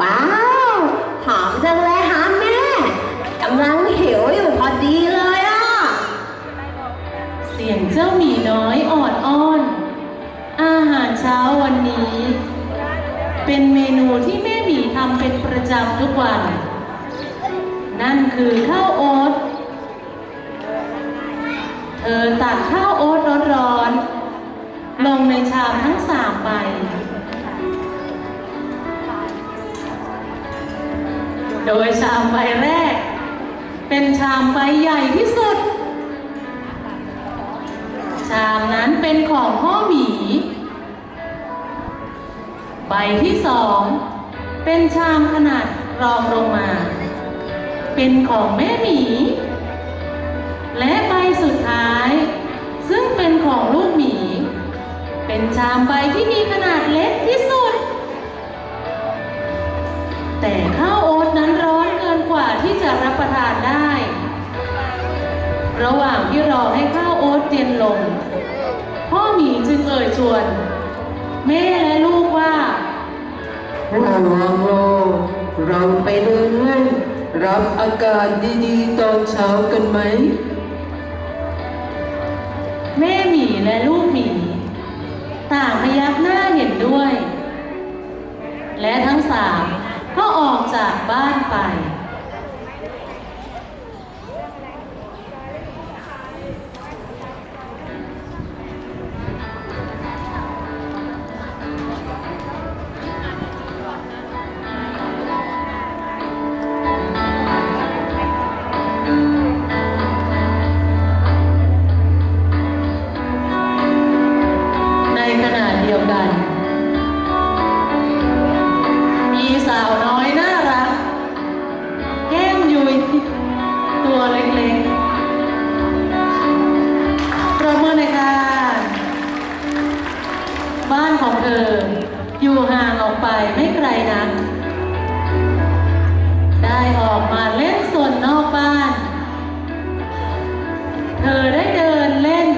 ว้าว หอมจังเลยฮะแม่กำลังหิวอยู่พอดีเลยอะ เสียงเจ้าหมีน้อยอ่อนอ้อน อาหารเช้าวันนี้ เป็นเมนูที่แม่หมีทำเป็นประจำทุกวัน นั่นคือข้าวโอ๊ตเธอตักข้าวโอ๊ตร้อนๆลงในชามทั้งสามใบ โดยชามใบแรก เป็นชามใบใหญ่ที่สุด ชามนั้นเป็นของพ่อหมี ใบที่สอง เป็นชามขนาดรองลงมา เป็นของแม่หมี และใบสุดท้าย ซึ่งเป็นของลูกหมี เป็นชามใบที่มีขนาดเล็กที่สุด รับประทานได้ ระหว่างที่รอให้ข้าวโอ๊ตเย็นลง พ่อหมีจึงเอ่ยชวน แม่และลูกว่าระวังโลกเราไปเดินเล่นรับอากาศดีๆ ตอนเช้ากันไหม แม่หมีและลูกหมี ขณะเดียวกัน มีสาวน้อยน่ารัก แก้มยุยตัวเล็กๆปรบมือหน่อยค่ะบ้านของเธอ อยู่ห่างออกไปไม่ไกลนักได้ออกมาเล่นส่วนนอกบ้าน เธอได้เดินเล่น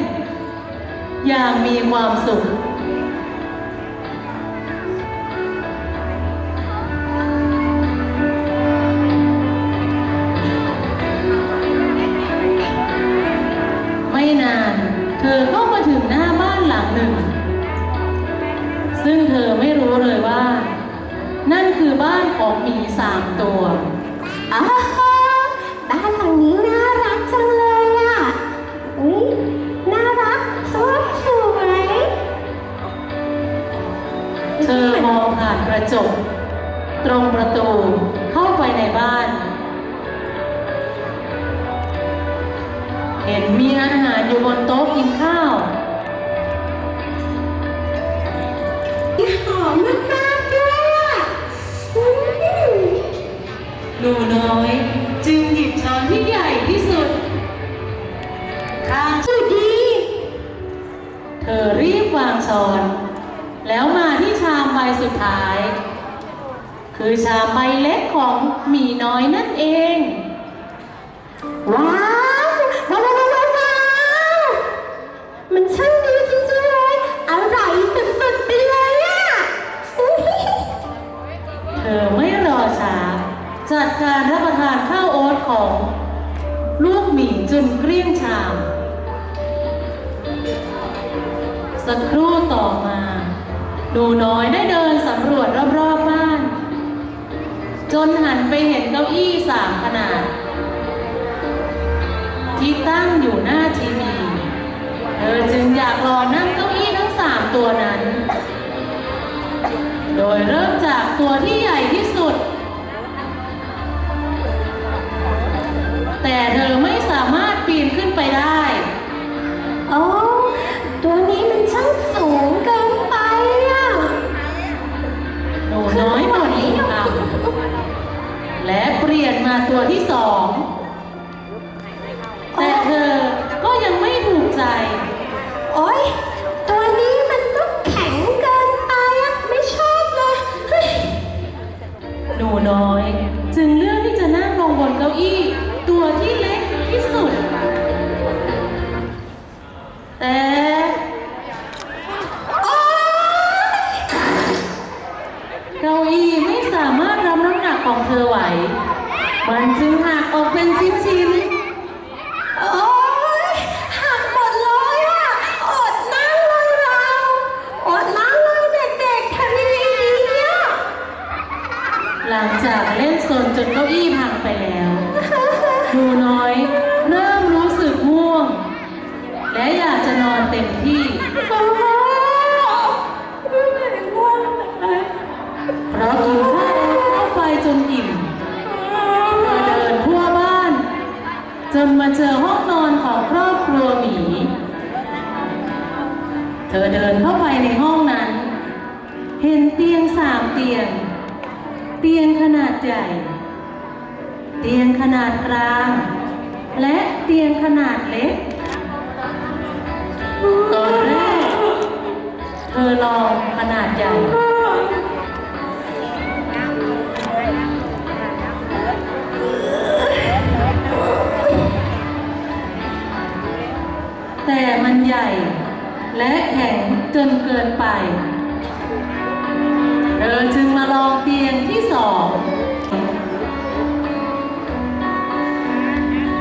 อย่างมีความสุข บ้านของหมีสามตัวอ้าวบ้านหลังนี้น่ารักจังเลยอะอุ๊ยน่ารักสวยสวยเธอมองผ่านกระจก ตรงประตูเข้าไปในบ้าน เห็นมีอาหารอยู่บนโต๊ะกินข้าว เธอรีบวางช้อน แล้วมาที่ชามใบสุดท้าย คือชามใบเล็กของหมีน้อยนั่นเอง ว้าวว้าวว้าวว้าวมันช่างดีจริงๆเลยอร่อยสุดๆไปเลยอะเธอไม่รอช้าจัดการรับประทานข้าวโอ๊ตของลูกหมีจนเกลี้ยงชาม สักครู่ต่อมาหนูน้อยได้เดินสำรวจรอบๆบ้าน จนหันไปเห็นเก้าอี้สามขนาด ที่ตั้งอยู่หน้าทีวีเธอจึงอยากลองนั่งเก้าอี้ทั้งสามตัวนั้น โดยเริ่มจากตัวที่ใหญ่ที่สุด แต่เธอ เปลี่ยนมาตัวที่สอง แต่เธอก็ยังไม่ถูกใจ โอ๊ย ตัวนี้มันก็แข็งเกินไปอะไม่ชอบเลยเฮ้ยหนูน้อย จึงเลือกที่จะนั่งลงบนเก้าอี้ อเดินเข้าไปในห้องนั้น เห็นเตียงสามเตียง เตียงขนาดใหญ่ เตียงขนาดกลาง และเตียงขนาดเล็ก ตอนแรก เธอลองขนาดใหญ่แต่มันใหญ่ และแข็งจนเกินไป เธอจึงมาลองเตียงที่สอง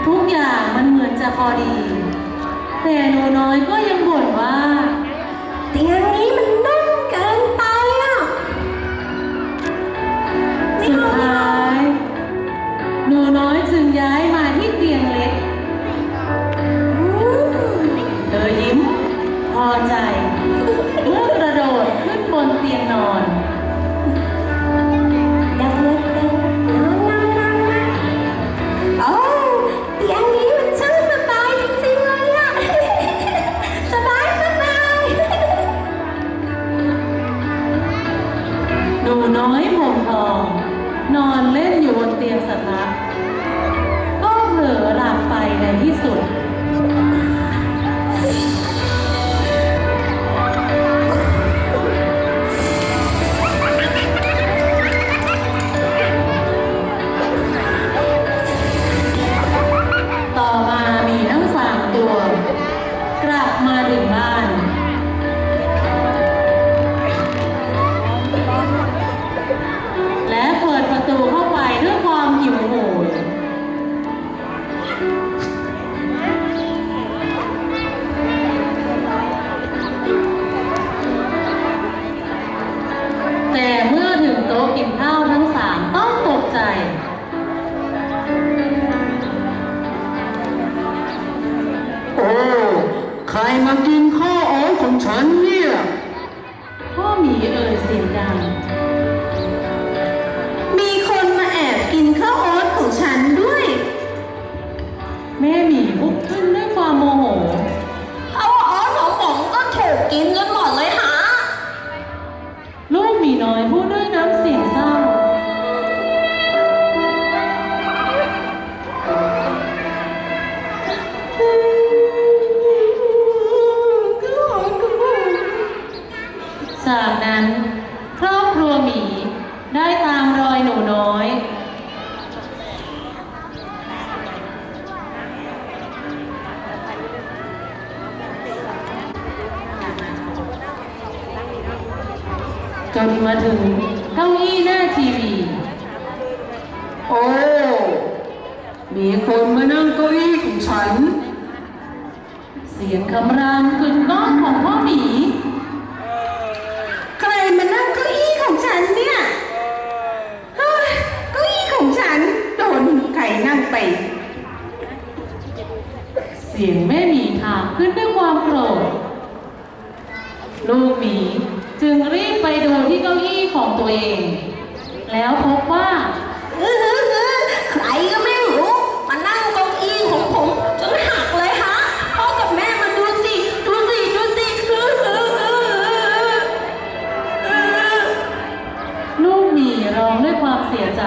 ทุกอย่างมันเหมือนจะพอดี แต่หนูน้อยก็ยังบ่นว่า เตียงนี้ แต่เมื่อถึงโต๊ะกินข้าว জয় বোন จนมาถึงเก้าอี้หน้าทีวี โอ้ มีคนมานั่งเก้าอี้ของฉัน เสียงคำรามกึกก้องของพ่อหมี ใครมานั่งเก้าอี้ของฉันเนี่ยเฮ้ยเก้าอี้ของฉัน โดนใครนั่งไป เสียงแม่หมีถามขึ้นด้วยความโกรธ ลูกหมีจึงรีบ ไปดูที่เก้าอี้ของตัวเอง แล้วพบว่าเออเออเออใครก็ไม่รู้มานั่งเก้าอี้ของผมจนหักเลยฮะพ่อกับแม่มาดูสิดูสิดูสิเออเออเออเออเออลูกหมีร้องด้วยความเสียใจ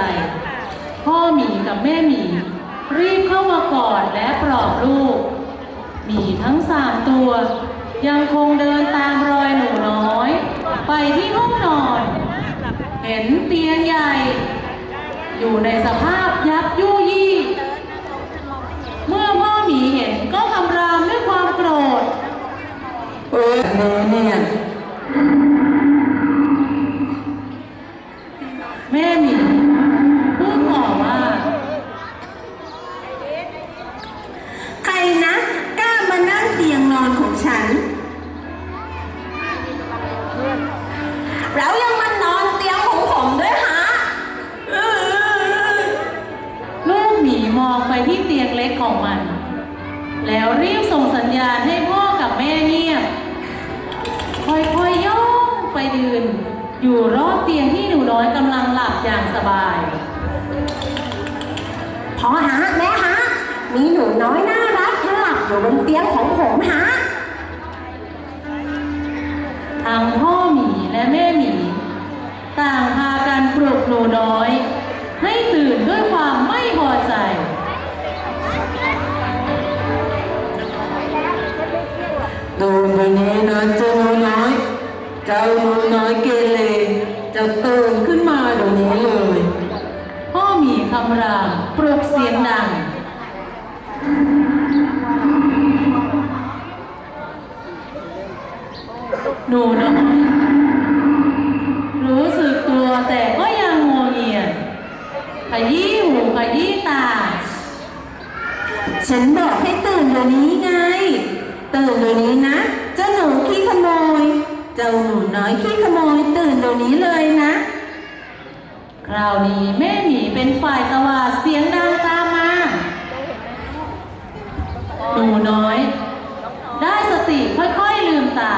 พ่อหมีกับแม่หมีรีบเข้ามากอดและปลอบลูกหมีทั้งสามตัว ยังคงเดินตามรอยหนูน้อย ไปที่ห้องนอน เห็นเตียงใหญ่ อยู่ในสภาพยับยุยี่เมื่อพ่อหมีเห็นก็คำรามด้วยความโกรธ อยู่บนเตียงของผมฮะ หนูน้อยรู้สึกตัวแต่ก็ยังงวงเงียขยี้หูขยี้ตา ฉันบอกให้ตื่นเดี๋ยวนี้ไง ตื่นเดี๋ยวนี้นะ เจ้าหนูขี้ขโมย เจ้าหนูน้อยขี้ขโมย ตื่นเดี๋ยวนี้เลยนะ คราวนี้แม่หมีเป็นฝ่ายตวาดเสียงดังตามมาหนูน้อย ได้สติค่อยๆลืมตา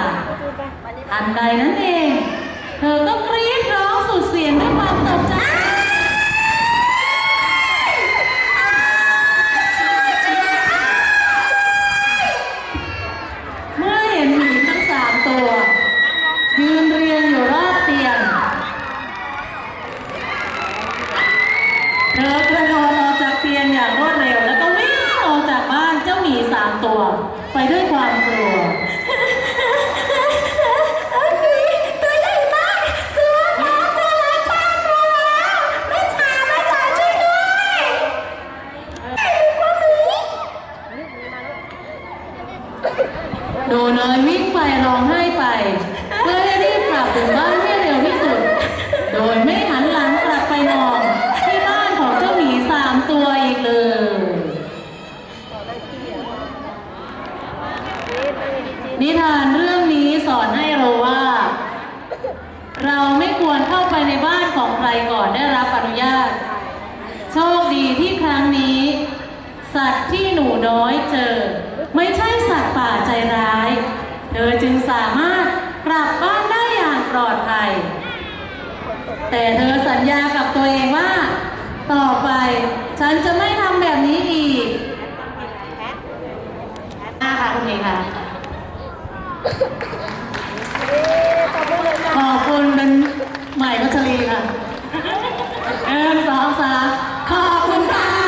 ทันใดนั้นเอง เธอก็กรี๊ดร้องสุดเสียงด้วยความตกใจเมื่อเห็นหมีทั้งสามตัว ยืนเรียงอยู่รอบเตียง เธอกระโดดออกจากเตียงอย่างรวดเร็ว แล้วก็วิ่งออกจากบ้านเจ้าหมีสามตัว ไปด้วยความกลัว นิทานเรื่องนี้สอนให้เราว่า เราไม่ควรเข้าไปในบ้านของใครก่อนได้รับอนุญาต โชคดีที่ครั้งนี้ สัตว์ที่หนูน้อยเจอ ไม่ใช่สัตว์ป่าใจร้าย เธอจึงสามารถกลับบ้านได้อย่างปลอดภัย แต่เธอสัญญากับตัวเองว่า ต่อไปฉันจะไม่ทำแบบนี้อีกอ่าค่ะคุณเอกค่ะ ขอบคุณเป็นใหม่พัชรีค่ะเอินสองสามขอบคุณค่ะ